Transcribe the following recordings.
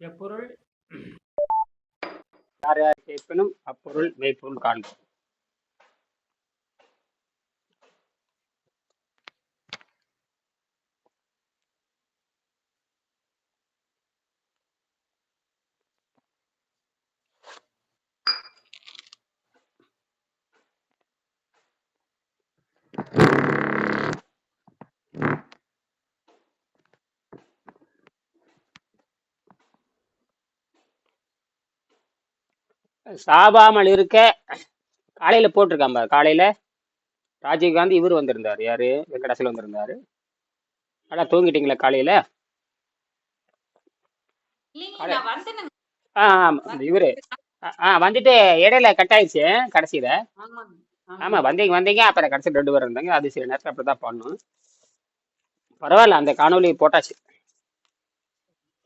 எப்பொருள்? யார் யார் கேட்பினும் அப்பொருள் மெய்ப்பொருள் காண்போம். சாபாமல் இருக்க காலையில போட்டிருக்கான் பாரு. காலையில ராஜீவ்காந்தி இவர் வந்திருந்தாரு. யாரு? வெங்கடாசல் வந்திருந்தாரு. அடா தூங்கிட்டீங்களா காலையில? ஆ ஆமா, இந்த இவரு. ஆ வந்துட்டு இடையில கட் ஆயிடுச்சு கடைசியில. ஆமாங்க ஆமா ஆமாங்க வந்தீங்க வந்தீங்க. அப்புறம் கடைசி ரெண்டு பேர் இருந்தாங்க அது சில நேரத்தில் அப்படிதான் பண்ணும். பரவாயில்ல அந்த காணொளி போட்டாச்சு.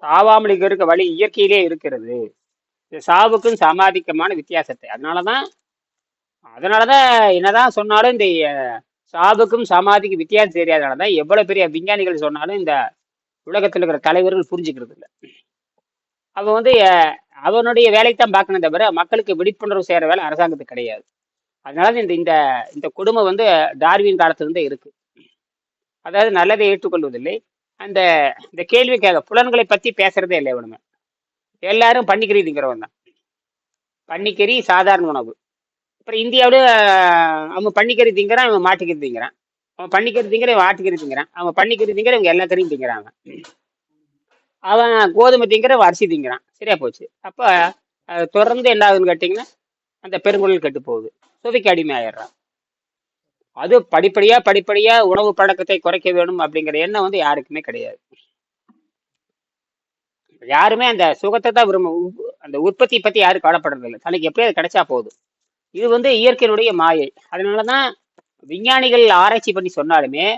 சாவாமலுக்கு இருக்க வழி இயற்கையிலே இருக்கிறது. இந்த சாவுக்கும் சமாதிக்குமான வித்தியாசத்தை. அதனால தான் அதனால தான் என்னதான் சொன்னாலும் இந்த சாவுக்கும் சமாதிக்கும் வித்தியாசம் தெரியாதனாலதான் எவ்வளோ பெரிய விஞ்ஞானிகள் சொன்னாலும் இந்த உலகத்தில் இருக்கிற தலைவர்கள் புரிஞ்சுக்கிறது இல்லை அவன் வந்து அவனுடைய வேலையை தான் பார்க்கணும் தவிர மக்களுக்கு விழிப்புணர்வு செய்கிற வேலை அரசாங்கத்துக்கு கிடையாது. அதனால இந்த இந்த இந்த கொடுமை வந்து டார்வின் காலத்துலேருந்தே இருக்குது அதாவது நல்லதை ஏற்றுக்கொள்வதில்லை. அந்த இந்த கேள்விக்காக புலன்களை பற்றி பேசுறதே இல்லை இவனுமே எல்லாரும் பன்னிக்கறி திங்கிறவன் தான். பன்னிக்கறி சாதாரண உணவு. அப்புறம் இந்தியாவில் அவன் பன்னிக்கறி திங்கிறான் அவன் மாட்டுக்கறி திங்கிறான் அவன் பன்னிக்கறி திங்கிற இவன் ஆட்டுக்கறி திங்கிறான் அவன் பன்னிக்கறி திங்கிற இவங்க எல்லா கறியும் திங்கிறாங்க. அவன் கோதுமை திங்கிற அரிசி திங்கிறான். சரியா போச்சு. அப்போ அது தொடர்ந்து என்ன ஆகுதுன்னு கேட்டிங்கன்னா அந்த பெருங்குழல் கெட்டு போகுது. சுவைக்கு அடிமை ஆயிடுறான் அது படிப்படியாக படிப்படியாக உணவு பழக்கத்தை குறைக்க வேணும் அப்படிங்கிற எண்ணம் வந்து யாருக்குமே கிடையாது. யாருமே அந்த சுகத்தை தான் விரும்ப உ- அந்த உற்பத்தி பத்தி யாரும் கவலைப்படுறது இல்லை. தனக்கு எப்படி அது கிடைச்சா போதும். இது வந்து இயற்கையினுடைய மாயை. அதனாலதான் விஞ்ஞானிகள் ஆராய்ச்சி பண்ணி சொன்னாலுமே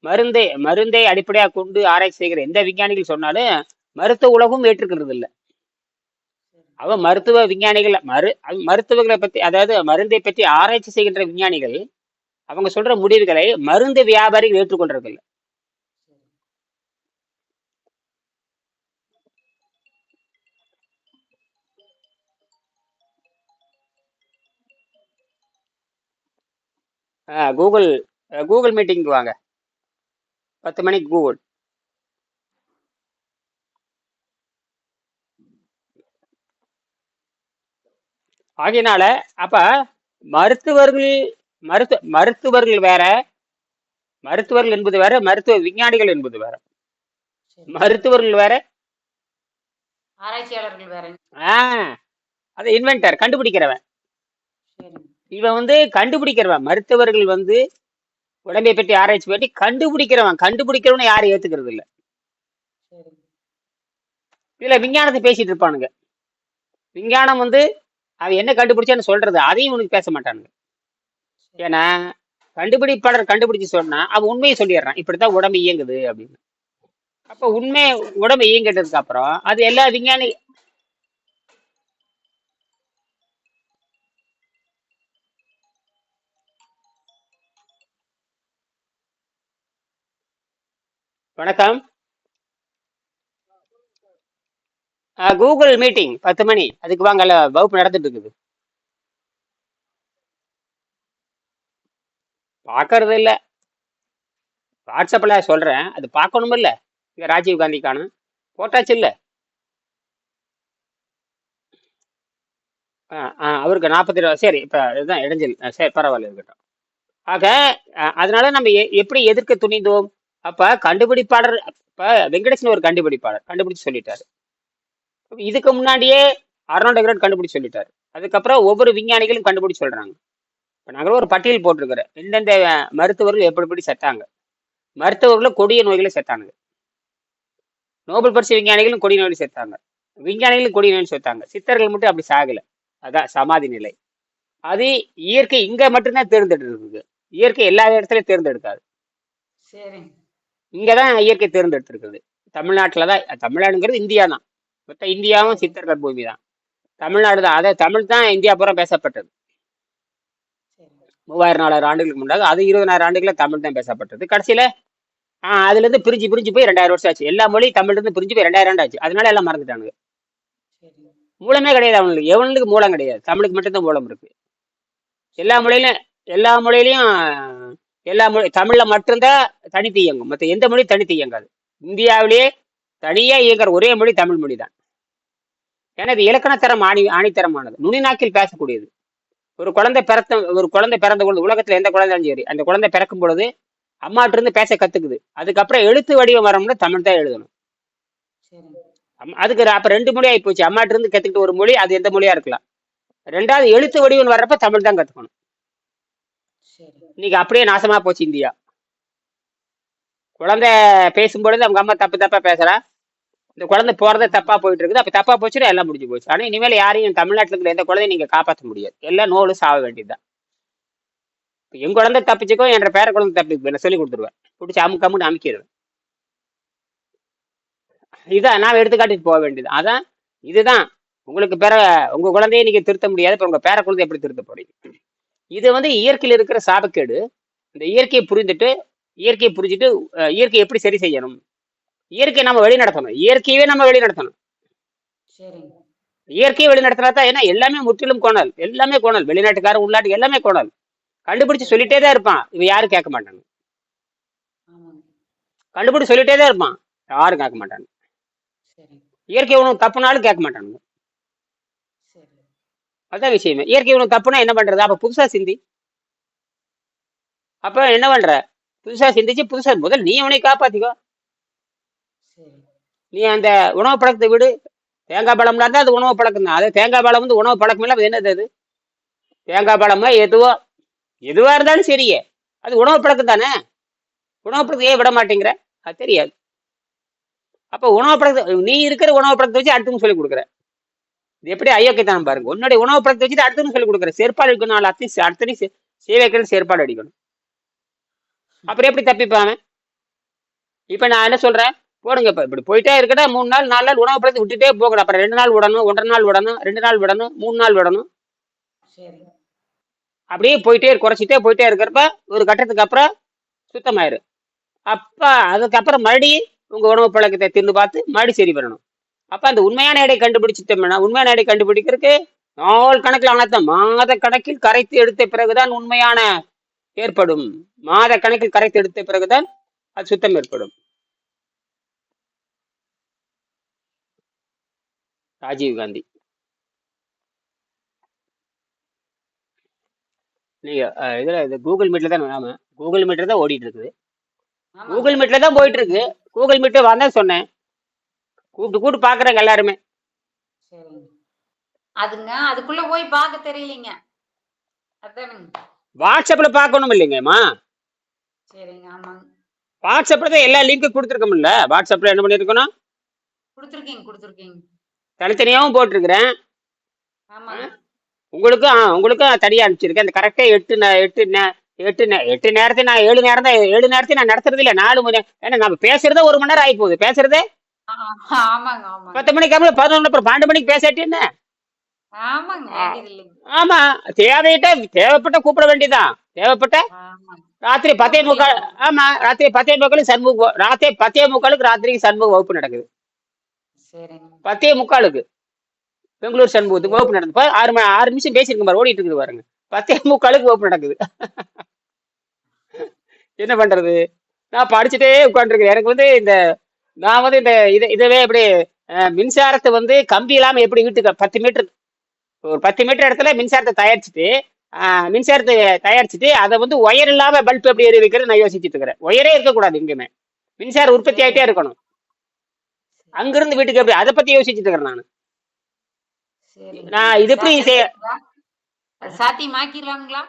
மருந்தை மருந்தை அடிப்படையாக கொண்டு ஆராய்ச்சி செய்கிற எந்த விஞ்ஞானிகள் சொன்னாலும் மருத்துவ உலகம் ஏற்றுக்கிறது இல்லை. அவன் மருத்துவ விஞ்ஞானிகள் மரு மருத்துவர்களை மருத்துவங்களை பத்தி அதாவது மருந்தை பற்றி ஆராய்ச்சி செய்கின்ற விஞ்ஞானிகள் அவங்க சொல்ற முடிவுகளை மருந்து வியாபாரிகள் ஏற்றுக்கொள்றதில்லை. கூகுள் கூகுள் மீட்டிங்க்கு வாங்க. பத்து மணிக்கு கூகுள். ஆகையினால அப்ப மருத்துவர்கள் மருத்துவ மருத்துவர்கள் வேற மருத்துவர்கள் என்பது வேற மருத்துவ விஞ்ஞானிகள் என்பது வேற. மருத்துவர்கள் வேற. ஆராய்ச்சியாளர்கள் வேற. ஆ அது இன்வென்டர் கண்டுபிடிக்கிறவன். இவன் வந்து கண்டுபிடிக்கிறவன் மருத்துவர்கள் வந்து உடம்பை பற்றி ஆராய்ச்சி பண்ணி கண்டுபிடிக்கிறவன். கண்டுபிடிக்கிறவனை யாரும் ஏத்துக்கிறது இல்ல சரிங்க இதுல விஞ்ஞானத்தை பேசிட்டு இருப்பானுங்க. விஞ்ஞானம் வந்து அவன் என்ன கண்டுபிடிச்சான்னு சொல்றது அதையும் உனக்கு பேச மாட்டானுங்க. ஏன்னா கண்டுபிடிப்பாளர் கண்டுபிடிச்சு சொன்னா அவன் உண்மையை சொல்லிடுறான். இப்படித்தான் உடம்பு இயங்குது அப்படின்னு. அப்ப உண்மை உடம்பு இயங்கிட்டதுக்கு அப்புறம் அது எல்லா விஞ்ஞானி வணக்கம். கூகுள் மீட்டிங் பத்து மணி. அதுக்கு வாங்கல வகுப்பு நடந்துட்டு இருக்குது. பார்க்கறது இல்ல. வாட்ஸ்அப்ல சொல்றேன். அது பார்க்கணும் இல்ல. இங்க ராஜீவ் காந்தி காணும் போட்டாச்சு இல்ல. ஆ, ஆ, அவருக்கு நாற்பத்தி ரூபா சரி இப்ப இதுதான் இடைஞ்சல். ஆ, சரி பரவாயில்ல இருக்கட்டும். ஆக அதனால நம்ம எ- எப்படி எதிர்க்க துணிந்தோம்? அப்ப கண்டுபிடிப்பாளர் இப்ப வெங்கடேசன் ஒரு கண்டுபிடிப்பாளர் கண்டுபிடிச்சு சொல்லிட்டாரு. இதுக்கு முன்னாடியே அர்னால்டு கிராட் கண்டுபிடிச்சு சொல்லிட்டாரு. அதுக்கப்புறம் ஒவ்வொரு விஞ்ஞானிகளும் கண்டுபிடிச்சு சொல்றாங்க. இப்ப நாங்களும் ஒரு பட்டியல் போட்டிருக்கிறோம். எந்தெந்த மருத்துவர்கள் எப்படி எப்படி செத்தாங்க? மருத்துவர்களும் கொடிய நோய்களை செத்தானுங்க நோபல் பரிசு விஞ்ஞானிகளும் கொடிய நோய்களை செத்தாங்க. விஞ்ஞானிகளும் கொடிய நோய் செத்தாங்க. சித்தர்கள் மட்டும் அப்படி சாகல. அதான் சமாதி நிலை. அது இயற்கை இங்க மட்டும்தான் தேர்ந்தெடுத்து இயற்கை எல்லா இடத்துலயும் தேர்ந்தெடுக்காது. சரிங்க. இங்கதான் இயற்கை தேர்ந்தெடுத்திருக்கிறது. தமிழ்நாட்டில் தான் தமிழ்நாடுங்கிறது இந்தியா தான் மொத்த இந்தியாவும் சித்தர்கள் பூமி தான் தமிழ்நாடு தான் அதை தமிழ் தான் இந்தியா பூரா பேசப்பட்டது. மூவாயிரம் நாலாயிரம் ஆண்டுகளுக்கு முன்னாடி அது இருபதாயிரம் ஆண்டுகளில் தமிழ் தான் பேசப்பட்டது. கடைசியில் ஆ அதுல இருந்து பிரிஞ்சு பிரிஞ்சு போய் ரெண்டாயிரம் வருஷம் ஆச்சு. எல்லா மொழியும் தமிழ்ல இருந்து பிரிஞ்சு போய் ரெண்டாயிரம் ஆண்டு ஆச்சு. அதனால எல்லாம் மறந்துட்டானுங்க. மூலமே கிடையாது அவனுக்கு எவனுக்கு மூலம் கிடையாது. தமிழுக்கு மட்டும்தான் மூலம் இருக்கு. எல்லா மொழியிலும் எல்லா மொழியிலையும் எல்லா மொழி தமிழ்ல மட்டும்தான் தனித்து இயங்கும் மற்ற எந்த மொழி தனித்து இயங்காது இந்தியாவிலேயே தனியா இயங்குற ஒரே மொழி தமிழ் மொழி தான் ஏன்னா இது இலக்கணத்தரம் ஆணி ஆணித்தரமானது. நுனிநாக்கில் பேசக்கூடியது. ஒரு குழந்தை பிறத்த ஒரு குழந்தை பிறந்த பொழுது உலகத்துல எந்த குழந்தையும் சரி அந்த குழந்தை பிறக்கும் பொழுது அம்மாட்டிருந்து பேச கத்துக்குது. அதுக்கப்புறம் எழுத்து வடிவம் வரணும்னா தமிழ் தான் எழுதணும். அதுக்கு ர- அப்ப ரெண்டு மொழி ஆகி போச்சு. அம்மாட்டிருந்து கத்துக்கிட்ட ஒரு மொழி அது எந்த மொழியா இருக்கலாம். ரெண்டாவது எழுத்து வடிவம் வர்றப்ப தமிழ் தான் கத்துக்கணும். இன்னைக்கு அப்படியே நாசமா போச்சு இந்தியா. குழந்தை பேசும்பொழுது அவங்க அம்மா தப்பு தப்பா பேசுறா. இந்த குழந்தை போறதே தப்பா போயிட்டு இருக்குது அப்ப தப்பா போச்சுன்னா எல்லாம் முடிஞ்சு போச்சு. ஆனா இனிமேல் யாரையும் தமிழ்நாட்டுல இருக்கிற எந்த குழந்தையும் நீங்க காப்பாற்ற முடியாது. எல்லாம் நோலும் சாக வேண்டியதுதான். என் குழந்தை தப்பிச்சுக்கோ என்ற பேர குழந்தை தப்பிக்கு நான் சொல்லி கொடுத்துருவேன். பிடிச்சி அமுக்கு அமுன்னு அமுக்கிடுவேன். இதான் நான் எடுத்துக்காட்டிட்டு போக வேண்டியது. அதான் இதுதான். உங்களுக்கு பேர உங்க குழந்தைய நீங்க திருத்த முடியாது. இப்ப உங்க பேர குழந்தை எப்படி திருத்த போறீங்க? இது வந்து இயற்கையில் இருக்கிற சாபக்கேடு. இந்த இயற்கையை புரிந்துட்டு இயற்கையை புரிஞ்சுட்டு அஹ், இயற்கையை எப்படி சரி செய்யணும்? இயற்கையை நம்ம வழி நடத்தணும் இயற்கையவே நம்ம வழி நடத்தணும் இயற்கையை வழி நடத்தினா தான் ஏன்னா எல்லாமே முற்றிலும் கோணல். எல்லாமே கோணல். வெளிநாட்டுக்காரன் உள்நாட்டு எல்லாமே கோணல். கண்டுபிடிச்சு சொல்லிட்டே தான் இருப்பான். இவன் யாரும் கேட்க மாட்டாங்க ஆமாங்க. கண்டுபிடிச்சு சொல்லிட்டே தான் இருப்பான். யாரும் கேட்க மாட்டாங்க சரிங்க இயற்கை உணவு தப்புனாலும் கேட்க மாட்டானுங்க. அதான் விஷயமே. இயற்கை உணவு தப்புனா என்ன பண்றது? அப்ப புதுசா சிந்தி. அப்ப என்ன பண்ற? புதுசா சிந்திச்சு புதுசா முதல் நீ அவனை காப்பாத்திக்கோ. நீ அந்த உணவு பழக்கத்தை விடு. தேங்காய் பழம்னா தான் அது உணவு பழக்கம் தான். அது தேங்காய் பழம் வந்து உணவு பழக்கம் இல்லை என்னது அது? தேங்காய் பழமா எதுவோ. எதுவா இருந்தாலும் சரியே. அது உணவு பழக்கம் தானே? உணவு பழக்கத்தை ஏன் விட மாட்டேங்கிற? அது தெரியாது. அப்ப உணவு பழக்கத்தை நீ இருக்கிற உணவு பழக்கத்தை வச்சு அடுத்தவங்க சொல்லி கொடுக்குற. இது எப்படி ஐயோக்கியத்தனம் பாருங்க. உன்னுடைய உணவு பழக்கத்தை வச்சுட்டு அடுத்தவங்க சொல்லி கொடுக்குற. செருப்பாடு அடிக்கணும் நாலு அத்தையும் அடுத்தனையும் சேவைக்கிறது செருப்பாடு அடிக்கணும். அப்புறம் எப்படி தப்பிப்பான் இப்ப நான் என்ன சொல்றேன்? போடுங்க இப்ப. இப்படி போயிட்டே இருக்கடா மூணு நாள் நாலு நாள் உணவு பழத்தை விட்டுட்டே போகணும் அப்புறம் ரெண்டு நாள் விடணும் ஒன்றரை நாள் விடணும் ரெண்டு நாள் விடணும் மூணு நாள் விடணும். அப்படியே போயிட்டே குறைச்சிட்டே போயிட்டே இருக்கிறப்ப ஒரு கட்டத்துக்கு அப்புறம் சுத்தமாயிரு அப்ப அதுக்கப்புறம் மறுபடியும் உங்க உணவு பழக்கத்தை தின்னு பார்த்து மறுபடியும் சரி பண்ணணும். அப்ப அந்த உண்மையான எடை கண்டுபிடிச்சிட்டோம்னா உண்மையான எடை கண்டுபிடிக்கிறதுக்கு நாள் கணக்கில் ஆனதான் மாத கணக்கில் கரைத்து எடுத்த பிறகுதான் உண்மையான ஏற்படும். மாத கணக்கில் கரைத்து எடுத்த பிறகுதான் அது சுத்தம் ஏற்படும். ராஜீவ் காந்தி. நீங்க இதுல இது கூகுள் மீட்ல தான் ஆமா கூகுள் மீட்ல தான் ஓடிட்டு இருக்குது. கூகுள் மீட்ல தான் போயிட்டு இருக்கு. கூகுள் மீட் வந்தேன் சொன்னேன். கூப்பிட்டு கூப்பிட்டு பாக்குறாங்க எல்லாருமே. சரிங்க. அதுங்க அதுக்குள்ள போய் பார்க்க தெரியலீங்க. அதானுங்க வாட்ஸ்அப்ல பார்க்கணும் இல்லைங்கம்மா. சரிங்க ஆமாங்க. வாட்ஸ்அப்ல தான் எல்லா லிங்க்கும் கொடுத்துருக்கோம்ல வாட்ஸ்அப்ல என்ன பண்ணிருக்கணும்? கொடுத்துருக்கீங்க கொடுத்துருக்கீங்க. தனித்தனியாவும் போட்டிருக்கிறேன். ஆமாங்க. உங்களுக்கும் ஆ, உங்களுக்கும் தனியா அனுப்பிச்சிருக்கேன். அந்த கரெக்டா எட்டு எட்டு எட்டு எட்டு நேரத்தை நான் ஏழு நேரம் தான் ஏழு நேரத்தை நான் நடத்துறது இல்ல. நாலு மணி ஏன்னா நம்ம பேசுறதே ஒரு மணி நேரம் ஆகி போகுது பேசுறதே ஆமாங்க ஆமாங்க. பத்து மணிக்கு பதினொன்று அப்புறம் பன்னெண்டு மணிக்கு பேசாட்டி என்ன? ஆமாங்க ஆமா தேவையிட்ட தேவைப்பட்ட கூப்பிட வேண்டியதுதான். தேவைப்பட்ட ராத்திரி பத்தே முக்கால் ஆமா ராத்திரி பத்தே முக்காலுக்கு சண்முக ராத்திரி பத்தே முக்காலுக்கு ராத்திரிக்கு சண்முக வகுப்பு நடக்குது. பத்தே முக்காலுக்கு. பெங்களூர் சண்முகத்துக்கு வகுப்பு நடந்து ஆறு மணி ஆறு நிமிஷம் பேசியிருக்க பாரு ஓடிட்டு இருக்குது பாருங்க. பத்தே முக்காலுக்கு வகுப்பு நடக்குது. என்ன பண்றது? நான் படிச்சுட்டே உட்காந்துருக்கேன் எனக்கு வந்து இந்த நான் வந்து இந்த இதை இதவே எப்படி மின்சாரத்தை வந்து கம்பி இல்லாம எப்படி வீட்டுக்கு பத்து மீட்டர் ஒரு பத்து மீட்டர் இடத்துல மின்சாரத்தை தயாரிச்சுட்டு மின்சாரத்தை தயாரிச்சுட்டு அதை வந்து ஒயர் இல்லாம பல்ப் எப்படி எரிய வைக்கிறது நான் யோசிச்சுட்டு இருக்கிறேன். ஒயரே இருக்கக்கூடாது எங்கேயுமே. மின்சாரம் உற்பத்தி ஆயிட்டே இருக்கணும். அங்கிருந்து வீட்டுக்கு எப்படி அதை பத்தி யோசிச்சுட்டு இருக்கிறேன் நான். நான் இது எப்படி செய்ய சாத்தியமாக்கிடலாங்களா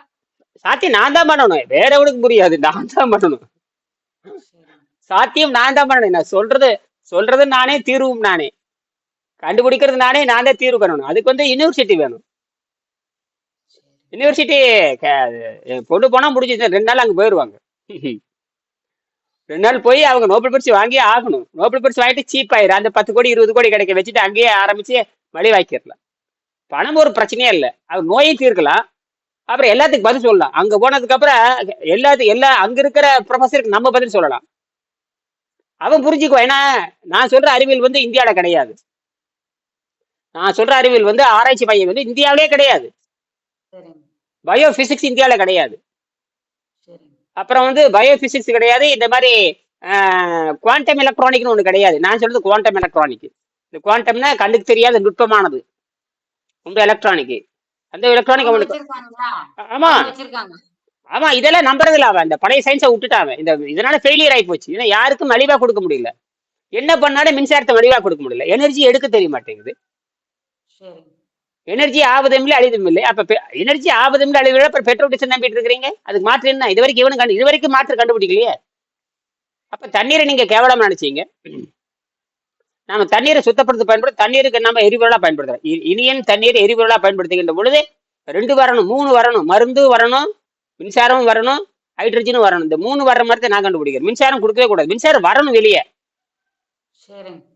சாத்தியம் நான் தான் பண்ணணும். வேற எவனுக்கு புரியாது. நான் தான் பண்ணணும். சாத்தியம் நான் தான் பண்ணணும். நான் சொல்றது சொல்றது நானே தீர்வும் நானே. கண்டுபிடிக்கிறது நானே நான் தான் தீர்வு பண்ணணும் அதுக்கு வந்து யூனிவர்சிட்டி வேணும். யூனிவர்சிட்டி கொண்டு போனா முடிஞ்சு ரெண்டு நாள் அங்க போயிடுவாங்க ரெண்டு நாள் போய் அவங்க நோபல் பரிசு வாங்கி ஆகணும். நோபல் பரிசு வாங்கிட்டு சீப் ஆயிரும். அந்த பத்து கோடி இருபது கோடி கிடைக்க வச்சுட்டு அங்கேயே ஆரம்பிச்சு மலிவாக்கிடலாம் பணம் ஒரு பிரச்சனையே இல்லை. அவர் நோயை தீர்க்கலாம். அப்புறம் எல்லாத்துக்கும் பதில் சொல்லலாம். அங்க போனதுக்கு அப்புறம் எல்லாத்துக்கும் எல்லா அங்க இருக்கிற ப்ரொஃபஸருக்கு நம்ம பதில் சொல்லலாம். அவன் புரிஞ்சுக்குவா. ஏன்னா நான் சொல்ற அறிவியல் வந்து இந்தியாவில் கிடையாது. நான் சொல்ற அறிவியல் வந்து ஆராய்ச்சி மையம் வந்து இந்தியாவிலே கிடையாது. சரிங்க. பயோ பிசிக்ஸ் இந்தியாவில் கிடையாது அப்புறம் வந்து பயோ பிசிக்ஸ் கிடையாது. இந்த மாதிரி குவாண்டம் எலக்ட்ரானிக்னு ஒன்று கிடையாது. நான் சொல்றது குவாண்டம் எலக்ட்ரானிக் இந்த குவாண்டம்னா கண்ணுக்கு தெரியாத நுட்பமானது. ரொம்ப எலக்ட்ரானிக் அந்த எலக்ட்ரானிக் அவனுக்கு ஆமா. ஆமா இதெல்லாம் நம்புறதில்ல அவன். இந்த பழைய சயின்ஸை விட்டுட்டான் அவன். இந்த இதனால ஃபெயிலியர் ஆகி போச்சு. ஏன்னா யாருக்கும் மலிவா கொடுக்க முடியல. என்ன பண்ணாலும் மின்சாரத்தை மலிவா கொடுக்க முடியல. எனர்ஜி எடுக்க தெரிய மாட்டேங்குது. எனர்ஜி ஆவதும் இல்லை அழிதும் இல்லை. அப்ப எனர்ஜி ஆவதும் இல்லை அழிவு அப்புறம் பெட்ரோல் டீசல் நம்பிட்டு இருக்கிறீங்க? அதுக்கு மாற்று என்ன? இது வரைக்கும் இவனு கண்டு இது வரைக்கும் மாற்று கண்டுபிடிக்கலையே. அப்ப தண்ணீரை நீங்க கேவலமா நினைச்சீங்க. நாம தண்ணீரை சுத்தப்படுத்த பயன்படுத்த தண்ணீருக்கு நம்ம எரிபொருளா பயன்படுத்துறோம். இனியன் தண்ணீரை எரிபொருளா பயன்படுத்துகின்ற பொழுது ரெண்டு வரணும் மூணு வரணும் மருந்து வரணும் மின்சாரமும் வரணும் ஹைட்ரஜனும் வரணும். இந்த மூணு வர்ற மாதிரி தான் நான் கண்டுபிடிக்கிறேன். மின்சாரம் கொடுக்கவே கூடாது. மின்சாரம் வரணும் வெளியே.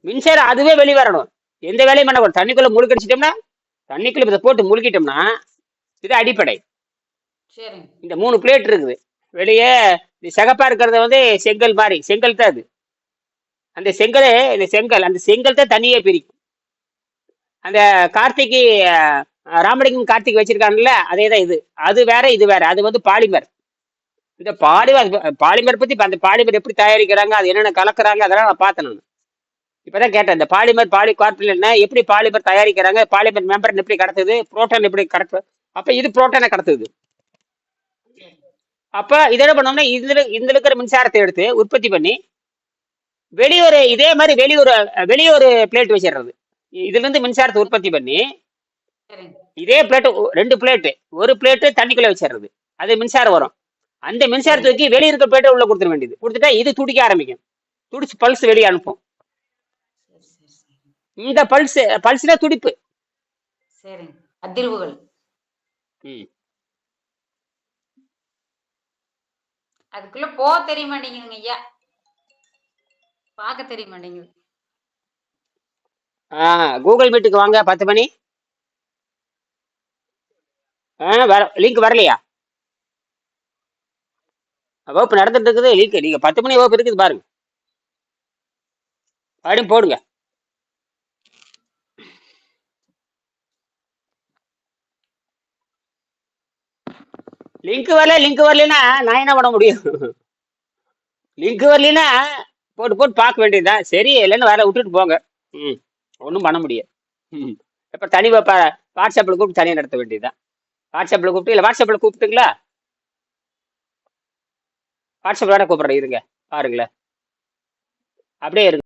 மின்சாரம் அதுவே வெளியே வரணும். எந்த வேலையும் பண்ணக்கூடாது. தண்ணிக்குள்ள முழுக்கடிச்சிட்டோம்னா தண்ணிக்குள்ள இதை போட்டு முழுக்கிட்டோம்னா இது அடிப்படை. இந்த மூணு பிளேட் இருக்குது. வெளியே இந்த சிகப்பா இருக்கிறது வந்து செங்கல் மாதிரி. செங்கல் தான் அது. அந்த செங்கல் இந்த செங்கல் அந்த செங்கல் தான் தண்ணியே பிரிக்கும். அந்த கார்த்திகை ராமலிங்கம் கார்த்திக் வச்சிருக்காங்கல்ல அதே தான் இது. அது வேற இது வேற. அது வந்து பாலிமர். இந்த பாலிமர் பாலிமர் பத்தி அந்த பாலிமர் எப்படி தயாரிக்கிறாங்க அது என்னென்ன கலக்குறாங்க அதெல்லாம் நான் பார்த்தேன் நான். இப்பதான் கேட்டேன் இந்த பாலிமர் பாலி கார்பில் என்ன எப்படி பாலிமர் தயாரிக்கிறாங்க பாலிமர் மெம்பர் எப்படி கடத்துது புரோட்டான் எப்படி கடத்து அப்ப இது புரோட்டானை கடத்துது. அப்ப இதை என்ன பண்ணோம்னா இதுல இதுல இருக்கிற மின்சாரத்தை எடுத்து உற்பத்தி பண்ணி வெளியூர் இதே மாதிரி வெளியூர் வெளியூர் பிளேட் வச்சிடுறது. இதுல இருந்து மின்சாரத்தை உற்பத்தி பண்ணி இதே பிளேட் ரெண்டு பிளேட் ஒரு பிளேட் தண்ணிக்குள்ள வச்சிடுறது அது மின்சாரம் வரும். அந்த மின்சாரத்தை தூக்கி வெளிய இருக்க பிளேட்டை உள்ள கொடுத்துட வேண்டியது. கொடுத்துட்டா இது துடிக்க ஆரம்பிக்கும். துடிச்சு பல்ஸ் வெளியே அனுப்பும். இந்த பல்ஸ் பல்ஸ்னா துடிப்பு. அதிர்வுகள். அதுக்குள்ள போக தெரிய மாட்டேங்குதுங்க ஐயா. பார்க்க தெரிய மாட்டேங்குது. கூகுள் மீட்டுக்கு வாங்க பத்து மணி. ஆ வர லிங்க் வரலையா? வகுப்பு நடந்துட்டு இருக்குது லிங்க் நீங்க பத்து மணி வகுப்பு இருக்குது பாருங்க. அப்படியும் போடுங்க. லிங்க் வரல லிங்க் வரலைன்னா நான் என்ன பண்ண முடியும்? லிங்க் வரலைன்னா போட்டு போட்டு பார்க்க வேண்டியதுதான் சரி இல்லைன்னு வேற விட்டுட்டு போங்க. ம் ஒன்றும் பண்ண முடியாது. ம் இப்போ தனி வாட்ஸ்அப்பில் கூப்பிட்டு தனியாக நடத்த வேண்டியதுதான் வாட்ஸ்அப்பில் கூப்பிட்டு இல்லை வாட்ஸ்அப்பில் கூப்பிட்டுங்களா? வாட்ஸ்அப்பில் வேணா கூப்பிட்றேன் இருங்க பாருங்களேன். அப்படியே இருங்க.